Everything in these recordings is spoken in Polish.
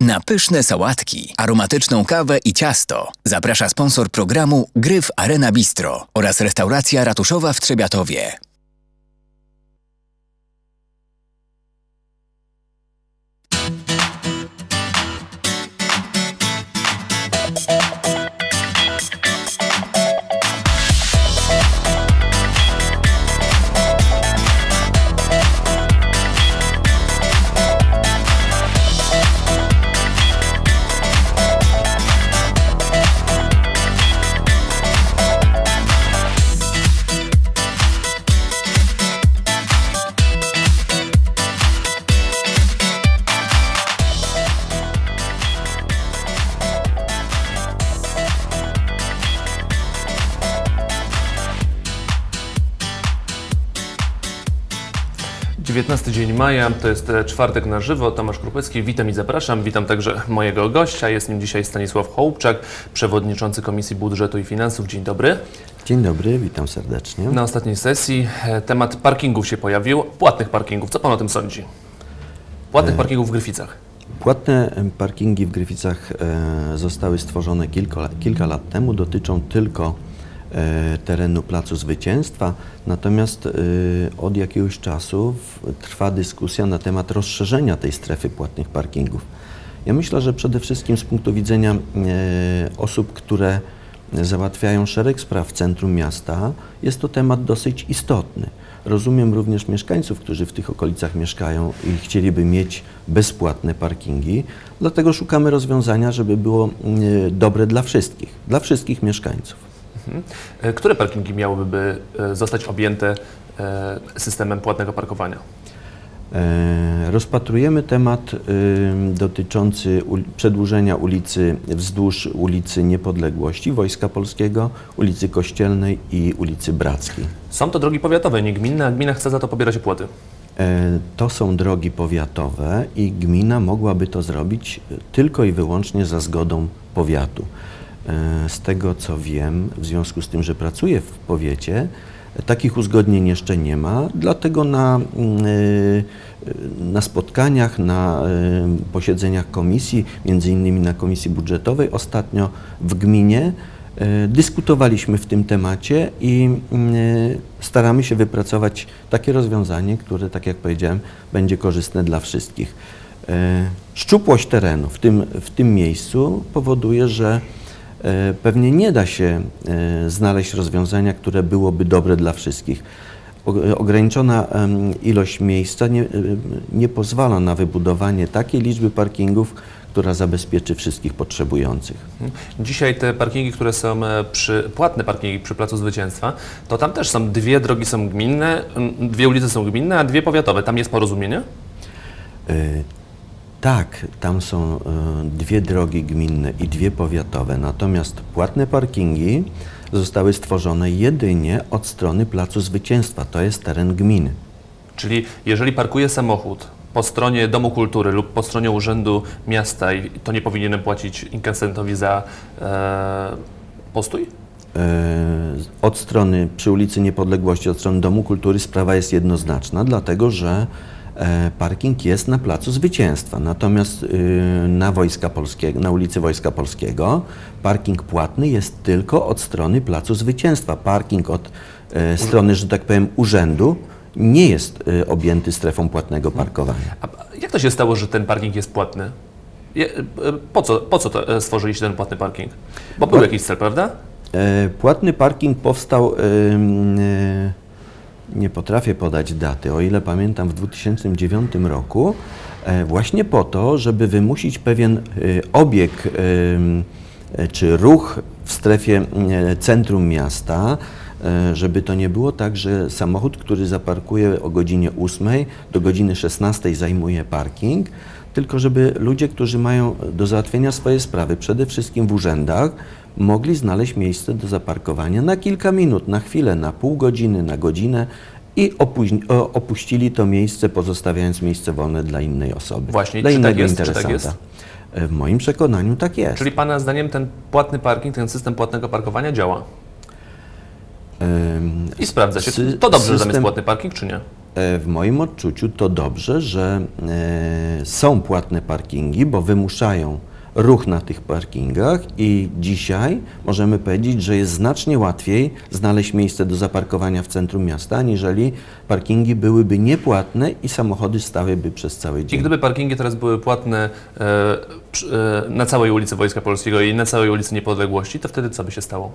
Na pyszne sałatki, aromatyczną kawę i ciasto zaprasza sponsor programu Gryf Arena Bistro oraz restauracja ratuszowa w Trzebiatowie. Dziewiętnasty dzień maja, to jest e, czwartek na żywo. Tomasz Krupecki, witam i zapraszam. Witam także mojego gościa. Jest nim dzisiaj Stanisław Hołbczak, przewodniczący Komisji Budżetu i Finansów. Dzień dobry. Dzień dobry, witam serdecznie. Na ostatniej sesji e, temat parkingów się pojawił, płatnych parkingów. Co Pan o tym sądzi? Płatnych parkingów w Gryficach. Płatne parkingi w Gryficach e, zostały stworzone kilka, kilka lat temu, dotyczą tylko e, terenu Placu Zwycięstwa, natomiast e, od jakiegoś czasu trwa dyskusja na temat rozszerzenia tej strefy płatnych parkingów. Ja myślę, że przede wszystkim z punktu widzenia e, osób, które załatwiają szereg spraw w centrum miasta, jest to temat dosyć istotny. Rozumiem również mieszkańców, którzy w tych okolicach mieszkają i chcieliby mieć bezpłatne parkingi, dlatego szukamy rozwiązania, żeby było e, dobre dla wszystkich, dla wszystkich mieszkańców. Mhm. E, Które parkingi miałyby e, zostać objęte e, systemem płatnego parkowania? Rozpatrujemy temat dotyczący przedłużenia ulicy wzdłuż ulicy Niepodległości Wojska Polskiego, ulicy Kościelnej i ulicy Brackiej. Są to drogi powiatowe, nie gminne, a gmina chce za to pobierać opłaty. To są drogi powiatowe i gmina mogłaby to zrobić tylko i wyłącznie za zgodą powiatu. E, Z tego co wiem, w związku z tym, że pracuję w powiecie, takich uzgodnień jeszcze nie ma, dlatego na, mm, e, na spotkaniach, na e, posiedzeniach komisji, między innymi na komisji budżetowej ostatnio w gminie, Dyskutowaliśmy w tym temacie i mm, staramy się wypracować takie rozwiązanie, które, tak jak powiedziałem, będzie korzystne dla wszystkich. Szczupłość terenu w tym, w tym miejscu powoduje, że pewnie nie da się e, znaleźć rozwiązania, które byłoby dobre dla wszystkich. O- Ograniczona ilość miejsca nie, e, nie pozwala na wybudowanie takiej liczby parkingów, która zabezpieczy wszystkich potrzebujących. Dzisiaj te parkingi, które są e, przy, płatne parkingi przy Placu Zwycięstwa, to tam też są dwie drogi są gminne, dwie ulice są gminne, a dwie powiatowe. Tam jest porozumienie? Tak, tam są e, dwie drogi gminne i dwie powiatowe, natomiast płatne parkingi zostały stworzone jedynie od strony Placu Zwycięstwa, to jest teren gminy. Czyli jeżeli parkuje samochód po stronie Domu Kultury lub po stronie Urzędu Miasta, to nie powinienem płacić inkadentowi za e, postój? E, Od strony przy ulicy Niepodległości, od strony Domu Kultury sprawa jest jednoznaczna, dlatego że parking jest na Placu Zwycięstwa, natomiast y, na, Wojska Polskiego, na ulicy Wojska Polskiego parking płatny jest tylko od strony Placu Zwycięstwa. Parking od e, strony, że tak powiem, urzędu nie jest e, objęty strefą płatnego parkowania. A jak to się stało, że ten parking jest płatny? E, po co, po co to, e, stworzyliście ten płatny parking? Bo był Płat- jakiś cel, prawda? E, Płatny parking powstał, e, nie potrafię podać daty, o ile pamiętam, w 2009 roku, e, właśnie po to, żeby wymusić pewien e, obieg e, czy ruch w strefie centrum miasta, żeby to nie było tak, że samochód, który zaparkuje o godzinie 8 do godziny 16 zajmuje parking, tylko żeby ludzie, którzy mają do załatwienia swoje sprawy, przede wszystkim w urzędach, mogli znaleźć miejsce do zaparkowania na kilka minut, na chwilę, na pół godziny, na godzinę i opuścili to miejsce, pozostawiając miejsce wolne dla innej osoby. Właśnie, dla czy tak innego jest, czy tak interesanta. jest? W moim przekonaniu tak jest. Czyli Pana zdaniem ten płatny parking, ten system płatnego parkowania działa? Ym, I sprawdza się. To dobrze, że tam jest system- płatny parking, czy nie? E, w moim odczuciu to dobrze, że e, są płatne parkingi, bo wymuszają ruch na tych parkingach i dzisiaj możemy powiedzieć, że jest znacznie łatwiej znaleźć miejsce do zaparkowania w centrum miasta, aniżeli parkingi byłyby niepłatne i samochody stałyby przez cały I dzień. gdyby parkingi teraz były płatne e, e, na całej ulicy Wojska Polskiego i na całej ulicy Niepodległości, to wtedy co by się stało?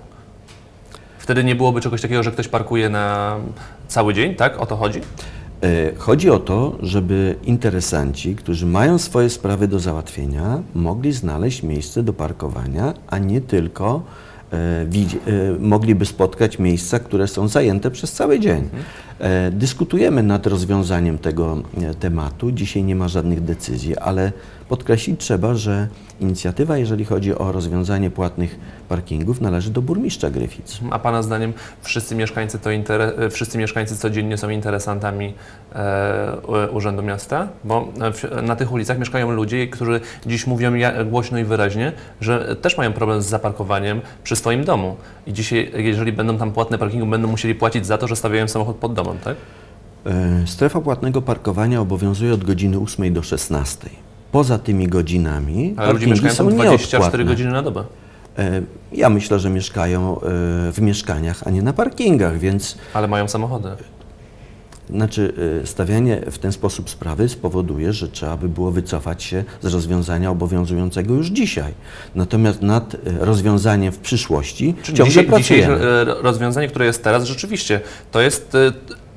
Wtedy nie byłoby czegoś takiego, że ktoś parkuje na cały dzień, tak? O to chodzi? E, Chodzi o to, żeby interesanci, którzy mają swoje sprawy do załatwienia, mogli znaleźć miejsce do parkowania, a nie tylko e, widzi- e, mogliby spotkać miejsca, które są zajęte przez cały dzień. E, Dyskutujemy nad rozwiązaniem tego e, tematu. Dzisiaj nie ma żadnych decyzji, ale podkreślić trzeba, że inicjatywa, jeżeli chodzi o rozwiązanie płatnych parkingów, należy do burmistrza Gryfic. A Pana zdaniem wszyscy mieszkańcy, to intere, e, wszyscy mieszkańcy codziennie są interesantami e, Urzędu Miasta? Bo na tych ulicach mieszkają ludzie, którzy dziś mówią głośno i wyraźnie, że też mają problem z zaparkowaniem przy swoim domu. I dzisiaj, jeżeli będą tam płatne parkingi, będą musieli płacić za to, że stawiają samochód pod tak? E, Strefa płatnego parkowania obowiązuje od godziny 8 do 16. Poza tymi godzinami Ale ludzie mieszkają są tam 24 nieodpłatne. godziny na dobę. E, Ja myślę, że mieszkają e, w mieszkaniach, a nie na parkingach, więc Ale mają samochody. Znaczy e, stawianie w ten sposób sprawy spowoduje, że trzeba by było wycofać się z rozwiązania obowiązującego już dzisiaj. Natomiast nad e, rozwiązaniem w przyszłości Czyli ciągle dzisiaj, dzisiejsze pracujemy. e, rozwiązanie, które jest teraz, rzeczywiście to jest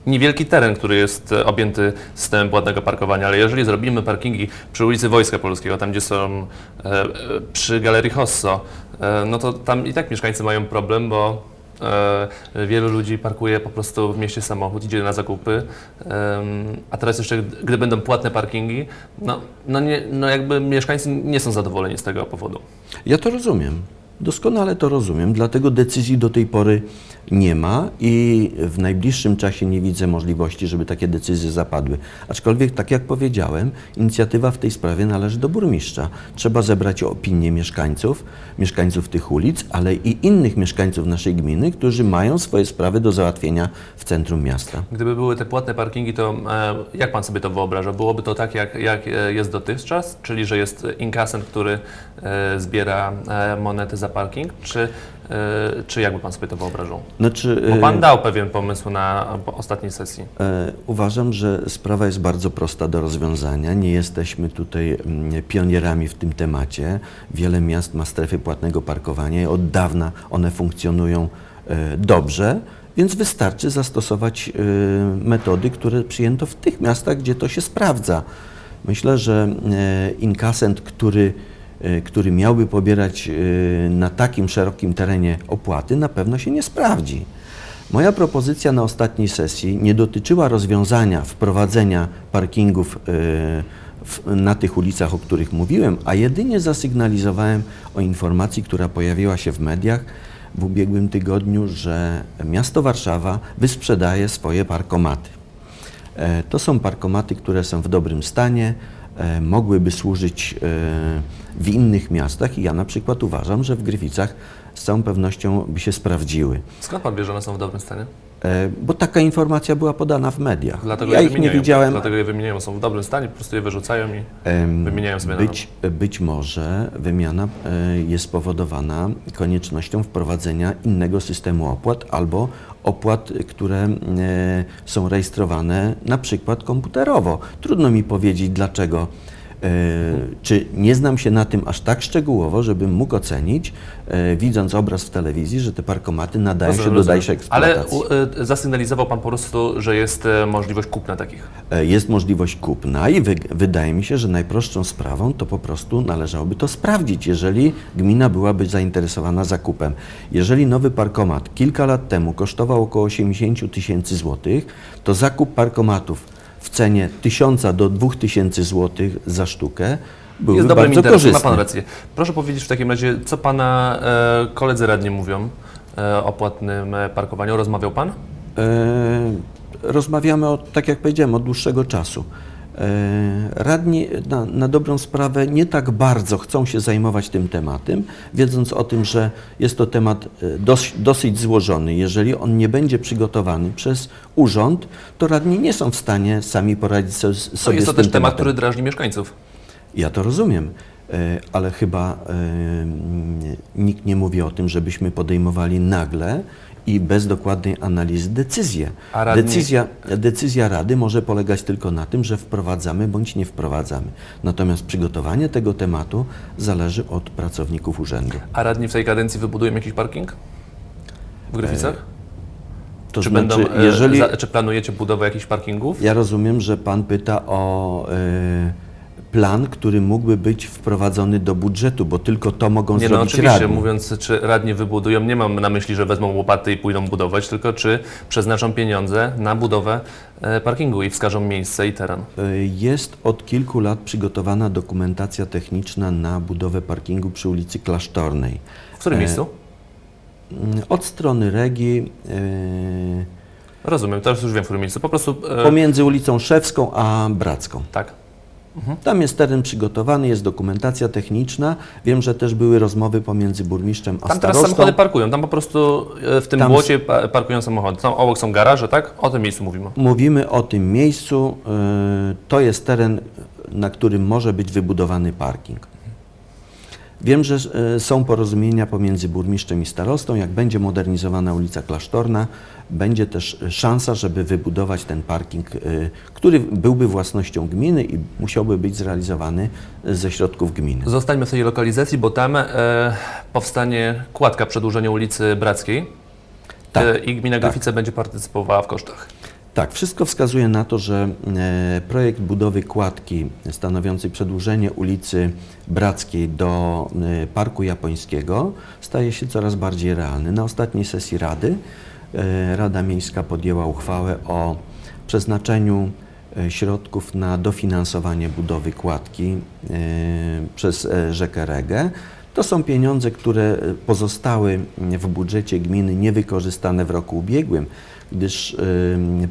niewielki teren, który jest objęty systemem płatnego parkowania, ale jeżeli zrobimy parkingi przy ulicy Wojska Polskiego, tam gdzie są e, e, przy Galerii Hosso, e, no to tam i tak mieszkańcy mają problem, bo wielu ludzi parkuje po prostu w mieście samochód, idzie na zakupy, a teraz jeszcze gdy będą płatne parkingi, no, no, nie, no jakby mieszkańcy nie są zadowoleni z tego powodu. Ja to rozumiem. Doskonale to rozumiem, dlatego decyzji do tej pory nie ma i w najbliższym czasie nie widzę możliwości, żeby takie decyzje zapadły. Aczkolwiek, tak jak powiedziałem, inicjatywa w tej sprawie należy do burmistrza. Trzeba zebrać opinię mieszkańców, mieszkańców tych ulic, ale i innych mieszkańców naszej gminy, którzy mają swoje sprawy do załatwienia w centrum miasta. Gdyby były te płatne parkingi, to e, jak pan sobie to wyobraża? Byłoby to tak, jak, jak e, jest dotychczas, czyli że jest inkasent, który e, zbiera monety za parking, czy, e, czy jakby pan sobie to wyobrażał? Znaczy, Bo pan dał pewien pomysł na ostatniej sesji. E, Uważam, że sprawa jest bardzo prosta do rozwiązania. Nie jesteśmy tutaj mm, pionierami w tym temacie. Wiele miast ma strefy płatnego parkowania i od dawna one funkcjonują dobrze, więc wystarczy zastosować metody, które przyjęto w tych miastach, gdzie to się sprawdza. Myślę, że inkasent, który który miałby pobierać e, na takim szerokim terenie opłaty, na pewno się nie sprawdzi. Moja propozycja na ostatniej sesji nie dotyczyła rozwiązania wprowadzenia parkingów w, na tych ulicach, o których mówiłem, a jedynie zasygnalizowałem o informacji, która pojawiła się w mediach w ubiegłym tygodniu, że miasto Warszawa wysprzedaje swoje parkomaty. E, To są parkomaty, które są w dobrym stanie, mogłyby służyć e, w innych miastach. I ja na przykład uważam, że w Gryficach z całą pewnością by się sprawdziły. Skąd pan wie, że one są w dobrym stanie? E, Bo taka informacja była podana w mediach. Dlatego ja je ich nie wymieniają. widziałem. Dlatego je wymieniają, są w dobrym stanie, po prostu je wyrzucają i Em, wymieniają sobie być, być może wymiana e, jest spowodowana koniecznością wprowadzenia innego systemu opłat albo opłat, które e, są rejestrowane na przykład komputerowo. Trudno mi powiedzieć dlaczego. E, Czy nie znam się na tym aż tak szczegółowo, żebym mógł ocenić, e, widząc obraz w telewizji, że te parkomaty nadają się do Rozumiem. dalszej Ale eksploatacji. u, e, zasygnalizował pan po prostu, że jest e, możliwość kupna takich. Jest możliwość kupna i wy, wydaje mi się, że najprostszą sprawą to po prostu należałoby to sprawdzić, jeżeli gmina byłaby zainteresowana zakupem. Jeżeli nowy parkomat kilka lat temu kosztował około 80 tysięcy złotych, to zakup parkomatów w cenie 1000 do 2000 złotych za sztukę byłby Jest dobrym bardzo interesem, ma korzystny. Pan rację. Proszę powiedzieć w takim razie, co Pana e, koledzy radni mówią e, o płatnym e, parkowaniu? Rozmawiał Pan? E, rozmawiamy, o, tak jak powiedziałem, od dłuższego czasu. E, Radni na, na dobrą sprawę nie tak bardzo chcą się zajmować tym tematem, wiedząc o tym, że jest to temat e, dos, dosyć złożony. Jeżeli on nie będzie przygotowany przez urząd, to radni nie są w stanie sami poradzić so, To sobie jest to z tym też temat, który drażni mieszkańców. Ja to rozumiem, e, ale chyba nikt nie mówi o tym, żebyśmy podejmowali nagle i bez dokładnej analizy decyzję. A radni- Decyzja, decyzja Rady może polegać tylko na tym, że wprowadzamy bądź nie wprowadzamy. Natomiast przygotowanie tego tematu zależy od pracowników urzędu. A radni w tej kadencji wybudują jakiś parking? W Gryficach? To czy, znaczy, będą, e, jeżeli... za, czy planujecie budowę jakichś parkingów? Ja rozumiem, że Pan pyta o e, plan, który mógłby być wprowadzony do budżetu, bo tylko to mogą Nie no, zrobić oczywiście, radni. mówiąc, czy radni wybudują, nie mam na myśli, że wezmą łopaty i pójdą budować, tylko czy przeznaczą pieniądze na budowę e, parkingu i wskażą miejsce i teren. Y, Jest od kilku lat przygotowana dokumentacja techniczna na budowę parkingu przy ulicy Klasztornej. W którym E, miejscu? Mm, Od strony Regi, Rozumiem, teraz już wiem, w którym miejscu. Po prostu, e, pomiędzy ulicą Szewską a Bracką. tak. Tam jest teren przygotowany, jest dokumentacja techniczna. Wiem, że też były rozmowy pomiędzy burmistrzem a Tam teraz samochody parkują, tam po prostu e, w tym Tam- błocie pa- parkują samochody. Tam obok są garaże, tak? O tym miejscu mówimy. Mówimy o tym miejscu. y, To jest teren, na którym może być wybudowany parking. Wiem, że y, są porozumienia pomiędzy burmistrzem i starostą. Jak będzie modernizowana ulica Klasztorna, będzie też szansa, żeby wybudować ten parking, y, który byłby własnością gminy i musiałby być zrealizowany ze środków gminy. Zostańmy w tej lokalizacji, bo tam e, powstanie kładka przedłużenia ulicy Brackiej Tak, e, i gmina Gryfice będzie partycypowała w kosztach. Tak, wszystko wskazuje na to, że e, projekt budowy kładki stanowiącej przedłużenie ulicy Brackiej do e, Parku Japońskiego staje się coraz bardziej realny. Na ostatniej sesji Rady e, Rada Miejska podjęła uchwałę o przeznaczeniu środków na dofinansowanie budowy kładki przez rzekę Regę. To są pieniądze, które pozostały w budżecie gminy niewykorzystane w roku ubiegłym, gdyż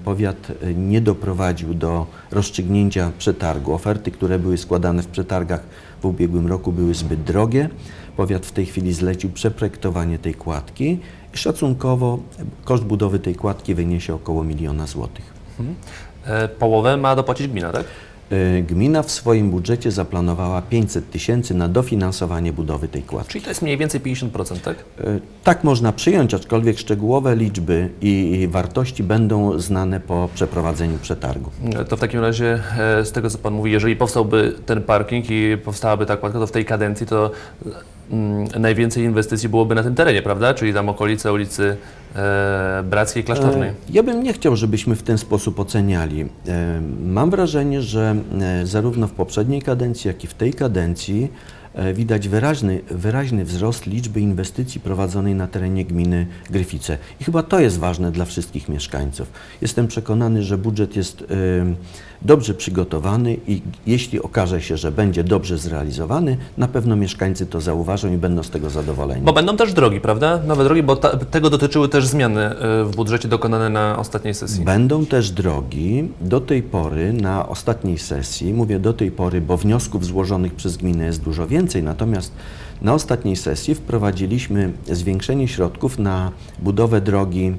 powiat e, nie doprowadził do rozstrzygnięcia przetargu. Oferty, które były składane w przetargach w ubiegłym roku były zbyt drogie. Powiat w tej chwili zlecił przeprojektowanie tej kładki i szacunkowo koszt budowy tej kładki wyniesie około miliona złotych. E, połowę ma dopłacić gmina, tak? E, Gmina w swoim budżecie zaplanowała 500 tysięcy na dofinansowanie budowy tej kładki. Czyli to jest mniej więcej 50%, tak? E, Tak można przyjąć, aczkolwiek szczegółowe liczby i wartości będą znane po przeprowadzeniu przetargu. E, To w takim razie, e, z tego co Pan mówi, jeżeli powstałby ten parking i powstałaby ta kładka, to w tej kadencji to najwięcej inwestycji byłoby na tym terenie, prawda? Czyli tam okolice ulicy e, Brackiej Klasztornej. E, Ja bym nie chciał, żebyśmy w ten sposób oceniali. E, Mam wrażenie, że e, zarówno w poprzedniej kadencji, jak i w tej kadencji widać wyraźny, wyraźny wzrost liczby inwestycji prowadzonej na terenie gminy Gryfice. I chyba to jest ważne dla wszystkich mieszkańców. Jestem przekonany, że budżet jest dobrze przygotowany i jeśli okaże się, że będzie dobrze zrealizowany, na pewno mieszkańcy to zauważą i będą z tego zadowoleni. Bo będą też drogi, prawda? Nowe drogi, bo ta, tego dotyczyły też zmiany e, w budżecie dokonane na ostatniej sesji. Będą też drogi. Do tej pory, na ostatniej sesji, mówię do tej pory, bo wniosków złożonych przez gminę jest dużo więcej, natomiast na ostatniej sesji wprowadziliśmy zwiększenie środków na budowę drogi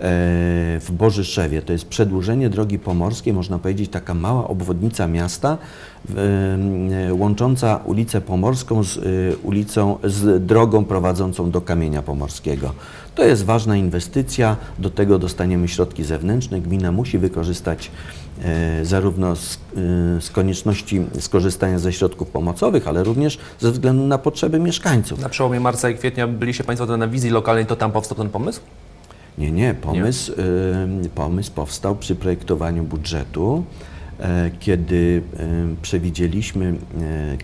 w Bożyszewie. To jest przedłużenie drogi pomorskiej, można powiedzieć taka mała obwodnica miasta e, łącząca ulicę Pomorską z e, ulicą, z drogą prowadzącą do Kamienia Pomorskiego. To jest ważna inwestycja, do tego dostaniemy środki zewnętrzne. Gmina musi wykorzystać e, zarówno z, e, z konieczności skorzystania ze środków pomocowych, ale również ze względu na potrzeby mieszkańców. Na przełomie marca i kwietnia byliście Państwo na wizji lokalnej, to tam powstał ten pomysł? Nie, nie, pomysł, y, pomysł powstał przy projektowaniu budżetu, e, kiedy y, przewidzieliśmy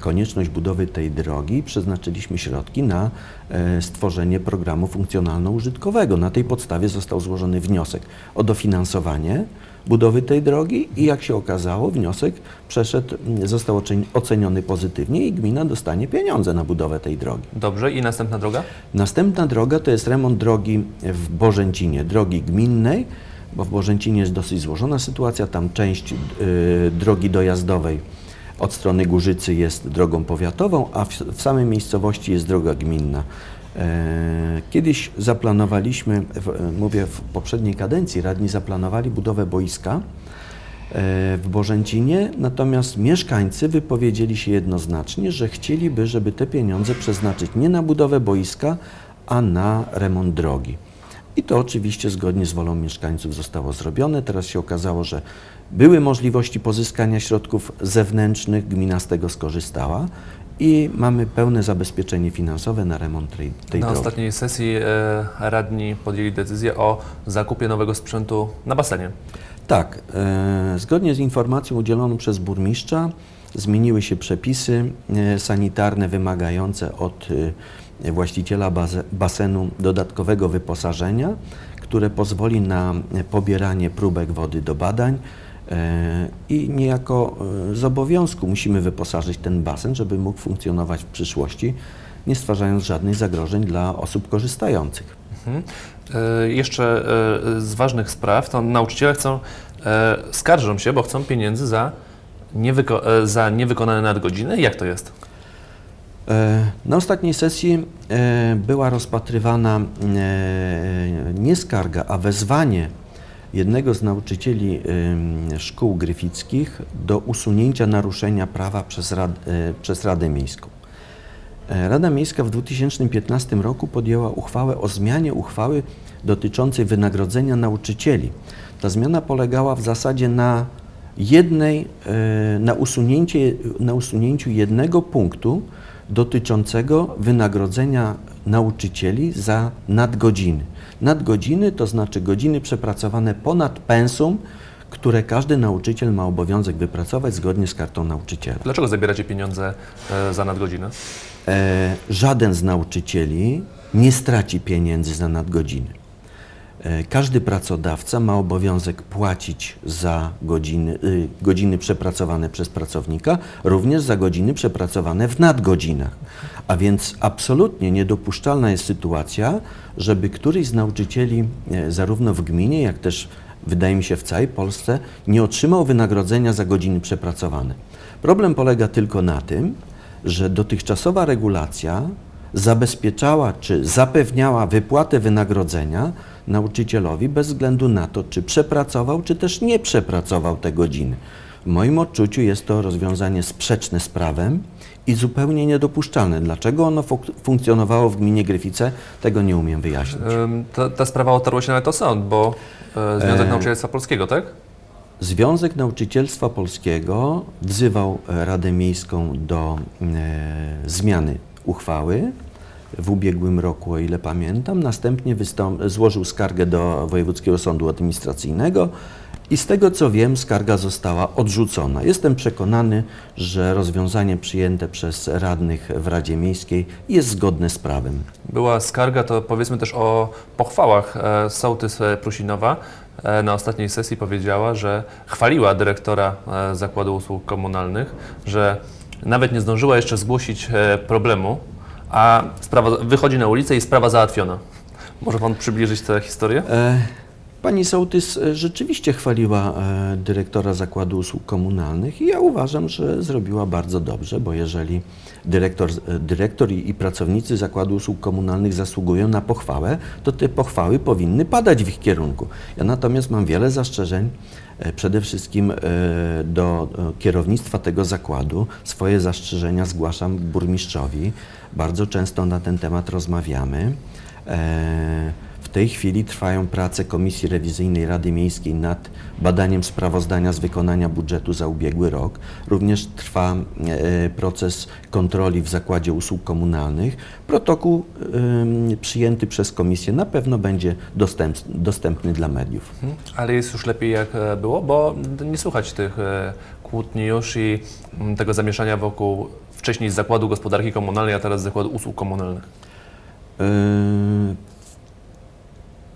konieczność budowy tej drogi, przeznaczyliśmy środki na stworzenie programu funkcjonalno-użytkowego. Na tej podstawie został złożony wniosek o dofinansowanie budowy tej drogi i jak się okazało, wniosek przeszedł, został ocen- oceniony pozytywnie i gmina dostanie pieniądze na budowę tej drogi. Dobrze. I następna droga? Następna droga to jest remont drogi w Bożęcinie, drogi gminnej, bo w Bożęcinie jest dosyć złożona sytuacja. Tam część y, drogi dojazdowej od strony Górzycy jest drogą powiatową, a w, w samej miejscowości jest droga gminna. E, Kiedyś zaplanowaliśmy, w, mówię w poprzedniej kadencji, radni zaplanowali budowę boiska e, w Bożęcinie, natomiast mieszkańcy wypowiedzieli się jednoznacznie, że chcieliby, żeby te pieniądze przeznaczyć nie na budowę boiska, a na remont drogi. I to oczywiście zgodnie z wolą mieszkańców zostało zrobione. Teraz się okazało, że były możliwości pozyskania środków zewnętrznych, gmina z tego skorzystała i mamy pełne zabezpieczenie finansowe na remont tej, tej Na drogi. ostatniej sesji e, radni podjęli decyzję o zakupie nowego sprzętu na basenie. Tak, e, zgodnie z informacją udzieloną przez burmistrza zmieniły się przepisy e, sanitarne wymagające od e, właściciela basenu dodatkowego wyposażenia, które pozwoli na pobieranie próbek wody do badań i niejako e, z obowiązku musimy wyposażyć ten basen, żeby mógł funkcjonować w przyszłości, nie stwarzając żadnych zagrożeń dla osób korzystających. Mhm. E, jeszcze e, z ważnych spraw, to nauczyciele chcą, e, skarżą się, bo chcą pieniędzy za, niewyko- e, za niewykonane nadgodziny. Jak to jest? E, Na ostatniej sesji e, była rozpatrywana e, nie skarga, a wezwanie jednego z nauczycieli szkół gryfickich do usunięcia naruszenia prawa przez, rad, e, przez Radę Miejską. E, Rada Miejska w 2015 roku podjęła uchwałę o zmianie uchwały dotyczącej wynagrodzenia nauczycieli. Ta zmiana polegała w zasadzie na jednej, e, na, na usunięciu jednego punktu dotyczącego wynagrodzenia nauczycieli za nadgodziny. Nadgodziny to znaczy godziny przepracowane ponad pensum, które każdy nauczyciel ma obowiązek wypracować zgodnie z kartą nauczyciela. Dlaczego zabieracie pieniądze e, za nadgodziny? E, żaden z nauczycieli nie straci pieniędzy za nadgodziny. E, każdy pracodawca ma obowiązek płacić za godziny, y, godziny przepracowane przez pracownika, również za godziny przepracowane w nadgodzinach. A więc absolutnie niedopuszczalna jest sytuacja, żeby któryś z nauczycieli, e, zarówno w gminie, jak też wydaje mi się w całej Polsce, nie otrzymał wynagrodzenia za godziny przepracowane. Problem polega tylko na tym, że dotychczasowa regulacja zabezpieczała czy zapewniała wypłatę wynagrodzenia nauczycielowi bez względu na to, czy przepracował, czy też nie przepracował te godziny. W moim odczuciu jest to rozwiązanie sprzeczne z prawem i zupełnie niedopuszczalne. Dlaczego ono funkcjonowało w gminie Gryfice, tego nie umiem wyjaśnić. Ta, ta sprawa otarła się nawet o sąd, bo e, Związek E, Nauczycielstwa Polskiego, tak? Związek Nauczycielstwa Polskiego wzywał Radę Miejską do e, zmiany uchwały w ubiegłym roku, o ile pamiętam. Następnie złożył skargę do Wojewódzkiego Sądu Administracyjnego i z tego co wiem, skarga została odrzucona. Jestem przekonany, że rozwiązanie przyjęte przez radnych w Radzie Miejskiej jest zgodne z prawem. Była skarga, to powiedzmy też o pochwałach. E, Sołtys e, Prusinowa e, na ostatniej sesji powiedziała, że chwaliła dyrektora Zakładu Usług Komunalnych, że nawet nie zdążyła jeszcze zgłosić problemu, a sprawa wychodzi na ulicę i sprawa załatwiona. Może Pan przybliżyć tę historię? E, Pani Sołtys e, rzeczywiście chwaliła e, dyrektora Zakładu Usług Komunalnych i ja uważam, że zrobiła bardzo dobrze, bo jeżeli dyrektor, e, dyrektor i, pracownicy Zakładu Usług Komunalnych zasługują na pochwałę, to te pochwały powinny padać w ich kierunku. Ja natomiast mam wiele zastrzeżeń, przede wszystkim do kierownictwa tego zakładu. Swoje zastrzeżenia zgłaszam burmistrzowi. Bardzo często na ten temat rozmawiamy. W tej chwili trwają prace Komisji Rewizyjnej Rady Miejskiej nad badaniem sprawozdania z wykonania budżetu za ubiegły rok. Również trwa e, proces kontroli w Zakładzie Usług Komunalnych. Protokół przyjęty przez Komisję na pewno będzie dostęp, dostępny dla mediów. Mhm. Ale jest już lepiej jak e, było, bo nie słychać tych e, kłótni już i mm, tego zamieszania wokół wcześniej z Zakładu Gospodarki Komunalnej, a teraz z Zakładu Usług Komunalnych. Yy,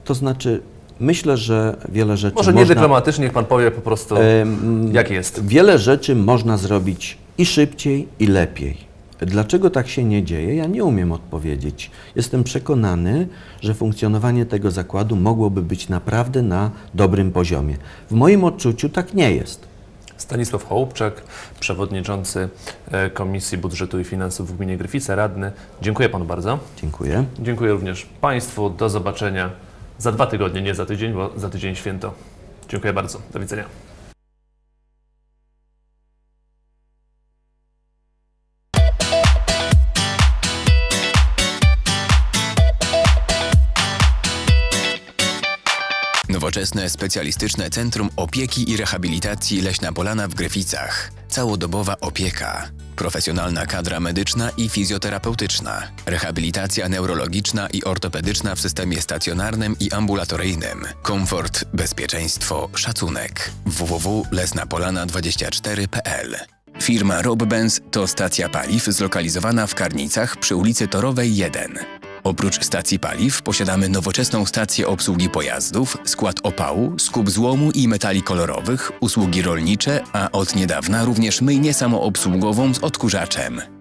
To znaczy, myślę, że wiele rzeczy Może nie można... dyplomatycznie, niech Pan powie po prostu, jak jest. Wiele rzeczy można zrobić i szybciej, i lepiej. Dlaczego tak się nie dzieje? Ja nie umiem odpowiedzieć. Jestem przekonany, że funkcjonowanie tego zakładu mogłoby być naprawdę na dobrym poziomie. W moim odczuciu tak nie jest. Stanisław Hołubczak, przewodniczący e, Komisji Budżetu i Finansów w gminie Gryfice, radny. Dziękuję panu bardzo. Dziękuję. Dziękuję również państwu. Do zobaczenia za dwa tygodnie, nie za tydzień, bo za tydzień święto. Dziękuję bardzo. Do widzenia. Nowoczesne specjalistyczne Centrum Opieki i Rehabilitacji Leśna Polana w Gryficach. Całodobowa opieka. Profesjonalna kadra medyczna i fizjoterapeutyczna. Rehabilitacja neurologiczna i ortopedyczna w systemie stacjonarnym i ambulatoryjnym. Komfort, bezpieczeństwo, szacunek. www.lesnapolana24.pl Firma Robbenz to stacja paliw zlokalizowana w Karnicach przy ulicy Torowej 1. Oprócz stacji paliw posiadamy nowoczesną stację obsługi pojazdów, skład opału, skup złomu i metali kolorowych, usługi rolnicze, a od niedawna również myjnię samoobsługową z odkurzaczem.